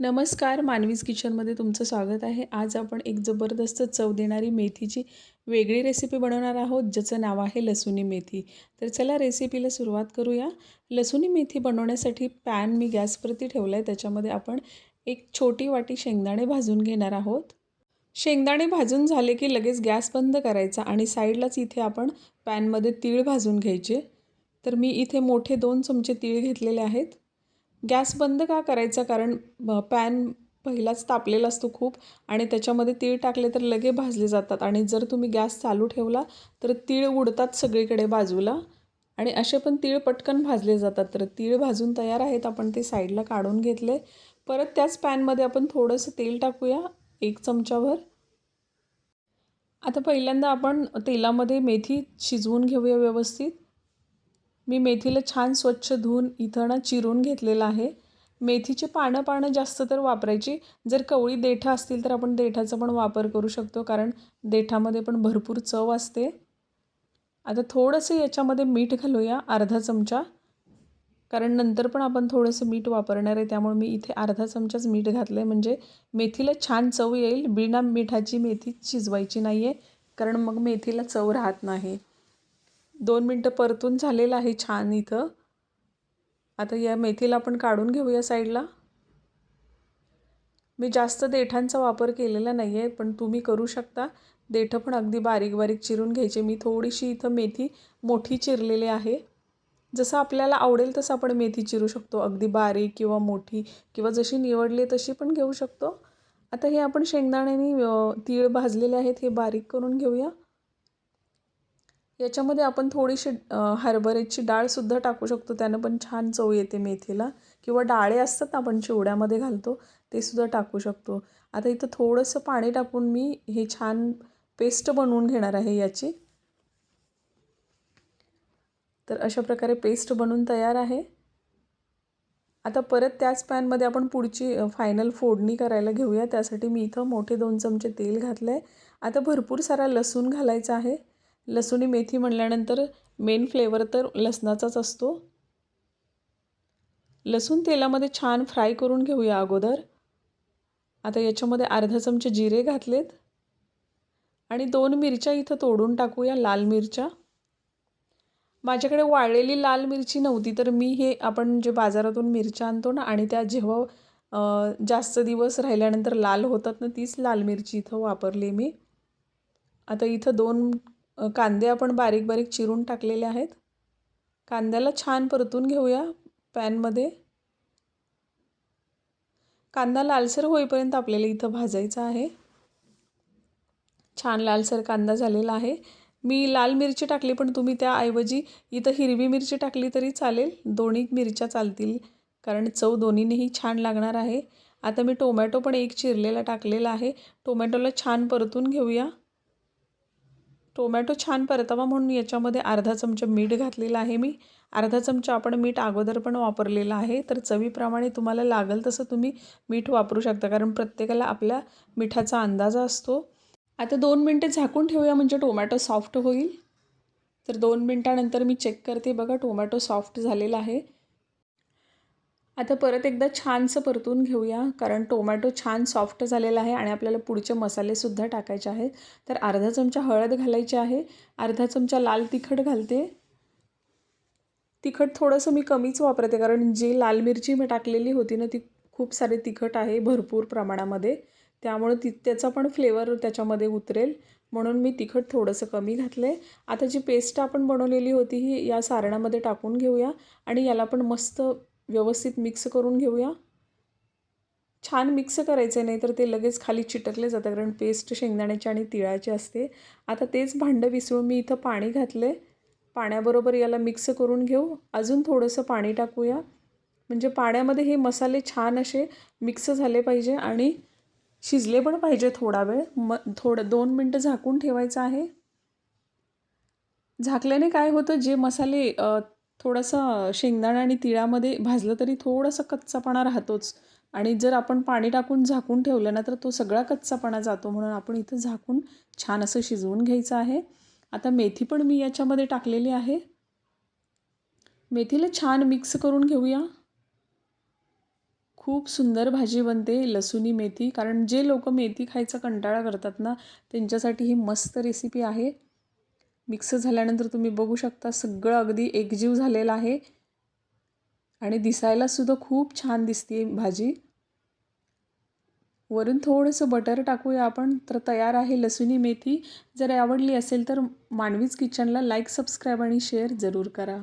नमस्कार मानवीज किचनमध्ये तुमचं स्वागत आहे. आज आपण एक जबरदस्त चव देणारी मेथीची वेगळी रेसिपी बनवणार आहोत ज्याचं नाव आहे लसुणी मेथी. तर चला रेसिपीला सुरुवात करूया. लसुणी मेथी बनवण्यासाठी पॅन मी गॅसवरती ठेवला आहे त्याच्यामध्ये आपण एक छोटी वाटी शेंगदाणे भाजून घेणार आहोत. शेंगदाणे भाजून झाले की लगेच गॅस बंद करायचा आणि साईडलाच इथे आपण पॅनमध्ये तीळ भाजून घ्यायचे. तर मी इथे मोठे दोन चमचे तीळ घेतलेले आहेत. गॅस बंद का करायचा? कारण पॅन पहिलाच तापलेला असतो खूप आणि त्याच्यामध्ये तीळ टाकले तर लगे भाजले जातात आणि जर तुम्ही गॅस चालू ठेवला तर तीळ उडतात सगळीकडे बाजूला आणि असे पण तीळ पटकन भाजले जातात. तर तीळ भाजून तयार आहेत आपण ते साईडला काढून घेतले. परत त्याच पॅनमध्ये आपण थोडंसं तेल टाकूया एक चमचाभर. आता पहिल्यांदा आपण तेलामध्ये मेथी शिजवून घेऊया व्यवस्थित. मी मेथीला छान स्वच्छ धुवून इथं ना चिरून घेतलेलं आहे. मेथीचे पानं पानं जास्त तर वापरायची. जर कवळी देठं असतील तर आपण देठाचा पण वापर करू शकतो कारण देठामध्ये पण भरपूर चव असते. आता थोडंसं याच्यामध्ये मीठ घालूया अर्धा चमचा. कारण नंतर पण आपण थोडंसं मीठ वापरणार आहे त्यामुळे मी इथे अर्धा चमचाच मीठ घातलं आहे म्हणजे मेथीला छान चव येईल. बिना मिठाची मेथी शिजवायची नाही आहे कारण मग मेथीला चव राहत नाही. दोन मिनटं परतून झालेलं आहे छान इथं. आता या मेथीला आपण काढून घेऊया साईडला. मी जास्त देठांचा वापर केलेला नाही आहे पण तुम्ही करू शकता. देठं पण अगदी बारीक बारीक चिरून घ्यायचे. मी थोडीशी इथं मेथी मोठी चिरलेली आहे. जसं आपल्याला आवडेल तसं आपण मेथी चिरू शकतो. अगदी बारीक किंवा मोठी किंवा जशी निवडली तशी पण घेऊ शकतो. आता हे आपण शेंगदाण्याने तीळ भाजलेले आहेत हे बारीक करून घेऊया. याच्यामध्ये आपण थोडीशी हरभऱ्याची डाळसुद्धा टाकू शकतो. त्यानं पण छान चव येते मेथीला. किंवा डाळे असतात ना आपण चिवड्यामध्ये घालतो ते सुद्धा टाकू शकतो. आता इथं थोडंसं पाणी टाकून मी हे छान पेस्ट बनवून घेणार आहे याची. तर अशा प्रकारे पेस्ट बनवून तयार आहे. आता परत त्याच पॅनमध्ये आपण पुढची फायनल फोडणी करायला घेऊया. त्यासाठी मी इथं मोठे दोन चमचे तेल घातलं आहे आता भरपूर सारा लसूण घालायचा आहे. लसुणी मेथी म्हणल्यानंतर मेन फ्लेवर तर लसणाचाच असतो. लसूण तेलामध्ये छान फ्राय करून घेऊया अगोदर. आता याच्यामध्ये अर्धा चमचे जिरे घातलेत. आणि दोन मिरच्या इथं तोडून टाकूया लाल मिरच्या. माझ्याकडे वाळलेली लाल मिरची नव्हती तर मी हे आपण जे बाजारातून मिरच्या आणतो ना आणि त्या जेव्हा जास्त दिवस राहिल्यानंतर लाल होतात ना तीच लाल मिरची इथं वापरली मी. आता इथं दोन कांदे आपण बारीक बारीक चिरून टाकलेले आहेत. कांद्याला छान परतून घेऊया पॅनमध्ये कांदा लालसर होईपर्यंत आपल्याला इथं भाजायचा आहे. छान लालसर कांदा झालेला आहे. मी लाल मिरची टाकली पण तुम्ही त्याऐवजी इथं हिरवी मिरची टाकली तरी चालेल. दोन्ही मिरच्या चालतील कारण चव दोन्हीनेही छान लागणार आहे. आता मी टोमॅटो पण एक चिरलेला टाकलेला आहे. टोमॅटोला छान परतून घेऊया. टोमॅटो छान परतावा म्हणून याच्यामध्ये अर्धा चमचा मीठ घातलेलं आहे मी. अर्धा चमचा आपण मीठ अगोदर पण वापरलेलं आहे. तर चवीप्रमाणे तुम्हाला लागेल तसं तुम्ही मीठ वापरू शकता. कारण प्रत्येकाला आपल्या मिठाचा अंदाज असतो. आता दोन मिनटे झाकून ठेवूया म्हणजे टोमॅटो सॉफ्ट होईल. तर दोन मिनटानंतर मी चेक करते बघा टोमॅटो सॉफ्ट झालेला आहे. आता परत एकदा छानसं परतून घेऊया कारण टोमॅटो छान सॉफ्ट झालेला आहे आणि आपल्याला पुढचे मसालेसुद्धा टाकायचे आहेत. तर अर्धा चमचा हळद घालायची आहे. अर्धा चमचा लाल तिखट घालते. तिखट थोडंसं मी कमीच वापरते कारण जी लाल मिरची मी टाकलेली होती ना ती खूप सारे तिखट आहे भरपूर प्रमाणामध्ये. त्यामुळे ती त्याचा पण फ्लेवर त्याच्यामध्ये उतरेल. म्हणून मी तिखट थोडंसं कमी घातलं आहे आता जी पेस्ट आपण बनवलेली होती ही या सारणामध्ये टाकून घेऊया आणि याला पण मस्त व्यवस्थित मिक्स करून घेऊया. छान मिक्स करायचं नाही तर ते लगेच खाली चिटकले जातं कारण पेस्ट शेंगदाण्याची आणि तिळाची असते. आता तेच भांडं विसळून मी इथं पाणी घातलं पाण्याबरोबर याला मिक्स करून घेऊ. अजून थोडंसं पाणी टाकूया. म्हणजे पाण्यामध्ये हे मसाले छान असे मिक्स झाले पाहिजे आणि शिजले पण पाहिजे थोडा वेळ. म थोडं दोन मिनटं झाकून ठेवायचं आहे. झाकल्याने काय होतं जे मसाले थोडंसं शेंगदाणा आणि तिळामध्ये भाजलं तरी थोडंसं कच्चापणा राहतोच. आणि जर आपण पाणी टाकून झाकून ठेवलं ना तर तो सगळा कच्चापणा जातो. म्हणून आपण इथं झाकून छान असं शिजवून घ्यायचं आहे. आता मेथी पण मी याच्यामध्ये टाकलेली आहे. मेथीला छान मिक्स करून घेऊया. खूप सुंदर भाजी बनते लसुनी मेथी. कारण जे लोक मेथी खायचा कंटाळा करतात ना त्यांच्यासाठी ही मस्त रेसिपी आहे. मिक्स झाल्यानंतर तुम्ही बघू शकता सगळं अगदी एकजीव झालेलं आहे. आणि दिसायलासुद्धा खूप छान दिसते भाजी. वरून थोडंसं बटर टाकूया आपण तर तयार आहे लसुणी मेथी. जर आवडली असेल तर मानवीच किचनला लाईक सबस्क्राईब आणि शेअर जरूर करा.